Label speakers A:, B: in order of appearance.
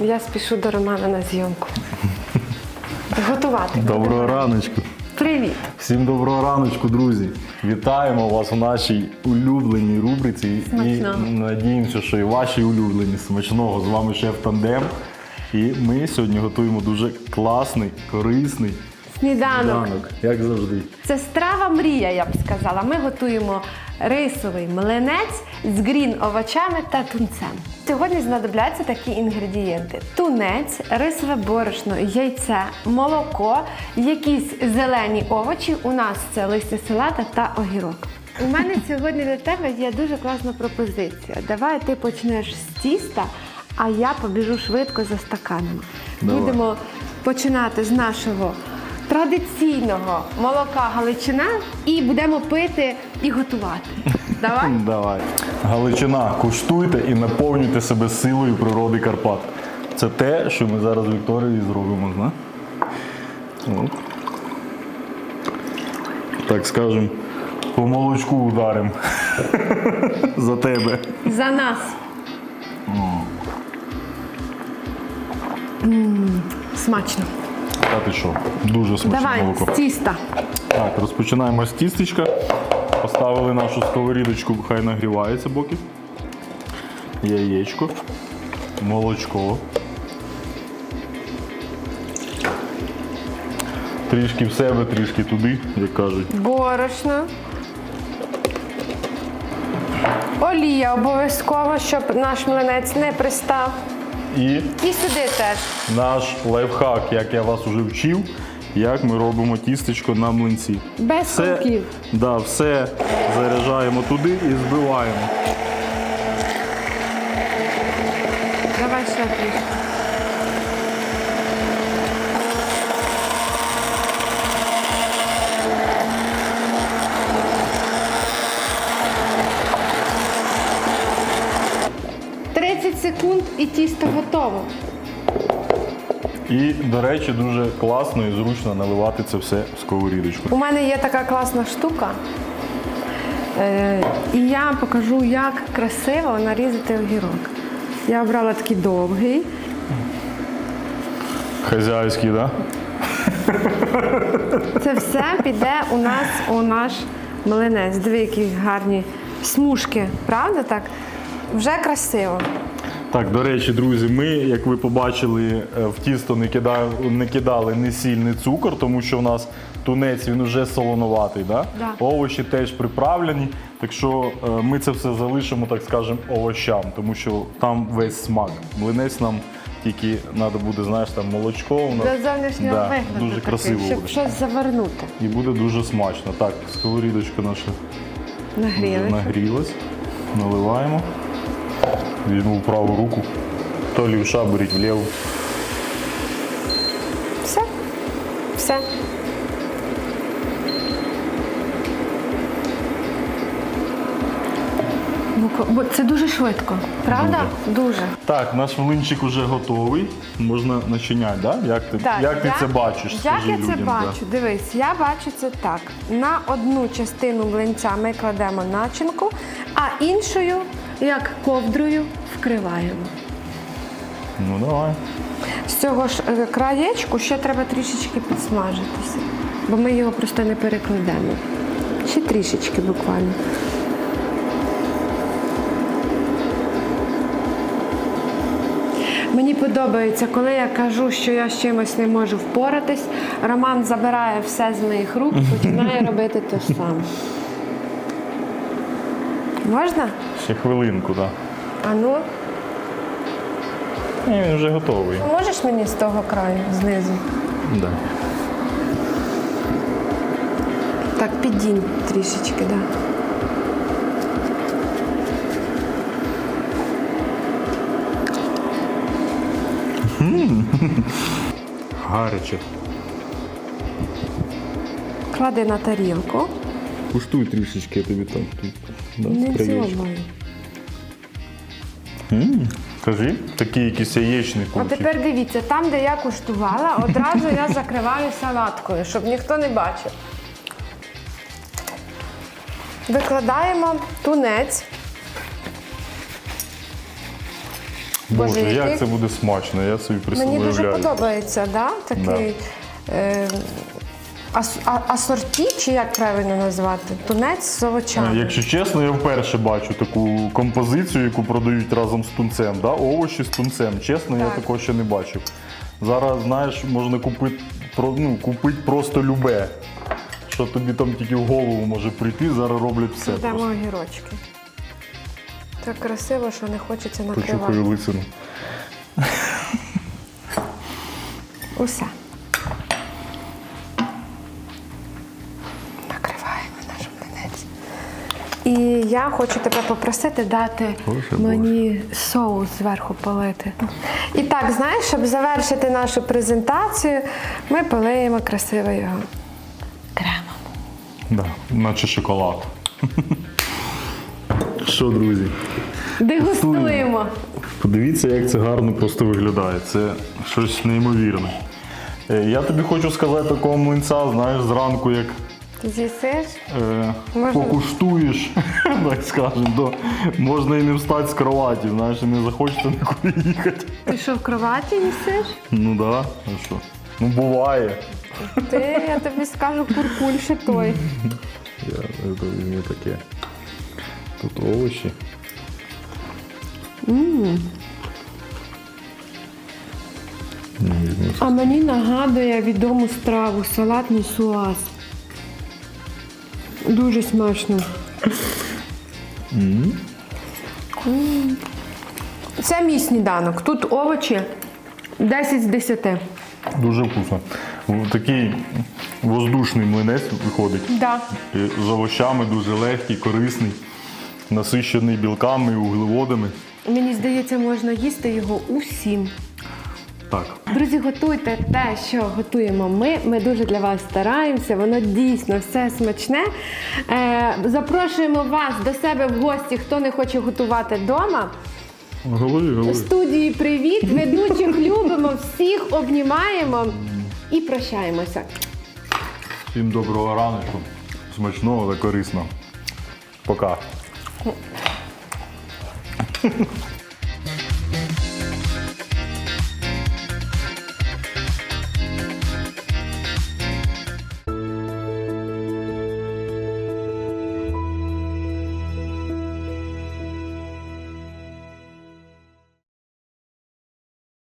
A: Я спішу до Романа на зйомку. Готувати.
B: Доброго раночку.
A: Привіт.
B: Всім доброго раночку, друзі. Вітаємо вас у нашій улюбленій рубриці.
A: Смачного.
B: І надіємося, що і ваші улюблені смачного. З вами шеф Тандем. І ми сьогодні готуємо дуже класний, корисний
A: Сніданок.
B: ранок, як завжди.
A: Це страва мрія, я б сказала. Ми готуємо рисовий млинець з грін овочами та тунцем. Сьогодні знадобляться такі інгредієнти: тунець, рисове борошно, яйце, молоко, якісь зелені овочі. У нас це листя салата та огірок. У мене сьогодні для тебе є дуже класна пропозиція. Давай ти почнеш з тіста, а я побіжу швидко за стаканами.
B: Давай.
A: Будемо починати з нашого традиційного молока Галичина і будемо пити і готувати. Давай?
B: Давай. Галичина, куштуйте і наповнюйте себе силою природи Карпат. Це те, що ми зараз Вікторії зробимо, зна? От. Так скажем, по молочку ударим. За тебе.
A: За нас. М, Смачно.
B: Ти що? Дуже смачне
A: Давай
B: молоко.
A: з тіста.
B: Так, розпочинаємо з тістечка. Поставили нашу сковорідочку, хай нагрівається боки. Яєчко, молочко. Трішки в себе, трішки туди, як кажуть.
A: Борошно. Олія обов'язково, щоб наш млинець не пристав.
B: І
A: І сюди теж.
B: наш лайфхак, як я вас уже вчив, як ми робимо тістечко на млинці.
A: Без
B: Все,
A: крумків.
B: да, все заряджаємо туди і збиваємо.
A: І тісто готово.
B: І, до речі, дуже класно і зручно наливати це все в сковорідочку.
A: У мене є така класна штука. Е, і я покажу, як красиво нарізати огірок. Я обрала такий довгий.
B: Хазяйський, так?
A: Це все піде у нас у наш млинець. Диви, які гарні смужки, правда так? Вже красиво.
B: Так, до речі, друзі, ми, як ви побачили, е, в тісто не кидали, не кидали ні сіль, цукор, тому що в нас тунець він вже солонуватий. Да?
A: Да.
B: Овочі теж приправлені. Так що е, ми це все залишимо, так скажемо, овощам, тому що там весь смак. Млинець нам тільки треба буде, знаєш, там молочко. у нас.
A: Для зовнішнього
B: Да,
A: вигляду.
B: Дуже
A: такий,
B: красиво
A: щоб
B: буде.
A: щось завернути.
B: І буде дуже смачно. Так, сковорідочка наша
A: Нагріли.
B: нагрілась. Наливаємо. Візьму в праву руку. То лівша беріть вліву.
A: Все. Все. Бо- Бо це дуже швидко, правда? Дуже.
B: Так, наш млинчик уже готовий. Можна начиняти, да? Як ти, як ти
A: я-
B: це бачиш?
A: Як
B: Скажи
A: я
B: людям,
A: це
B: да.
A: бачу? Дивись, я бачу це так. На одну частину млинця ми кладемо начинку, а іншою, як ковдрою, вкриваємо.
B: Ну давай.
A: З цього ж е, краєчку ще треба трішечки підсмажитися, бо ми його просто не перекладемо. Ще трішечки буквально. Мені подобається, коли я кажу, що я з чимось не можу впоратись, Роман забирає все з моїх рук і починає робити те саме. Можна?
B: Ще хвилинку, так.
A: А ну.
B: Ні, він вже готовий.
A: можеш мені з того краю знизу?
B: Да.
A: Так, підінь трішечки, так. Да.
B: Гаряче.
A: Клади на тарілку.
B: Куштуй трішечки, я тобі так тут. Да,
A: Не
B: краєчку.
A: цьомай.
B: Кажи, такий якийсь яєчний
A: А тепер дивіться, там, де я куштувала, одразу я закриваю салаткою, щоб ніхто не бачив. Викладаємо тунець.
B: Боже,
A: який-
B: як це буде смачно, я собі
A: Мені дуже
B: представляю.
A: подобається, да? такий е, ас, а, асорті, чи як правильно назвати? Тунець з овочами.
B: Е, Якщо чесно, я вперше бачу таку композицію, яку продають разом з тунцем. Да? Овочі з тунцем. Чесно, я такого ще не бачив. Зараз, знаєш, можна купити, ну, купити просто любе. Що тобі там тільки в голову може прийти, зараз роблять все. Просто.
A: огірочки. Так красиво, що не хочеться накривати.
B: Почухаю лисину.
A: Усе. І я хочу тебе попросити дати
B: Боже,
A: мені соус зверху полити. І так, знаєш, щоб завершити нашу презентацію, ми полиємо красиво його кремом.
B: Да, наче шоколад. Що, друзі?
A: Дегустуємо.
B: Подивіться, як це гарно просто виглядає. Це щось неймовірне. Е, Я тобі хочу сказати такого млинця, знаєш, зранку, як
A: з'їсиш?
B: е,
A: Можна-
B: покуштуєш, так скажемо, то можна і не встати з кроваті, знаєш, і не захочеться нікуди їхати.
A: Ти що в кроваті їсиш?
B: Ну да, а що? Ну буває.
A: Ти, я тобі скажу, куркуль ще той.
B: Я, це візьму таке. Тут овочі. Візьму
A: А мені нагадує відому страву салатний суаз. Дуже смачно. Це мій сніданок. Тут овочі 10 з 10.
B: Дуже вкусно. Такий воздушний млинець виходить.
A: Да.
B: З овощами дуже легкий, корисний, насищений білками і вуглеводами.
A: Мені здається, можна їсти його усім.
B: Так.
A: Друзі, готуйте те, що готуємо ми. Ми дуже для вас стараємося. Воно дійсно все смачне. Е, запрошуємо вас до себе в гості, хто не хоче готувати вдома.
B: Говори, говори.
A: Студії привіт! Ведучих любимо, всіх обнімаємо і прощаємося.
B: Всім доброго ранку. Смачного та корисного. Пока.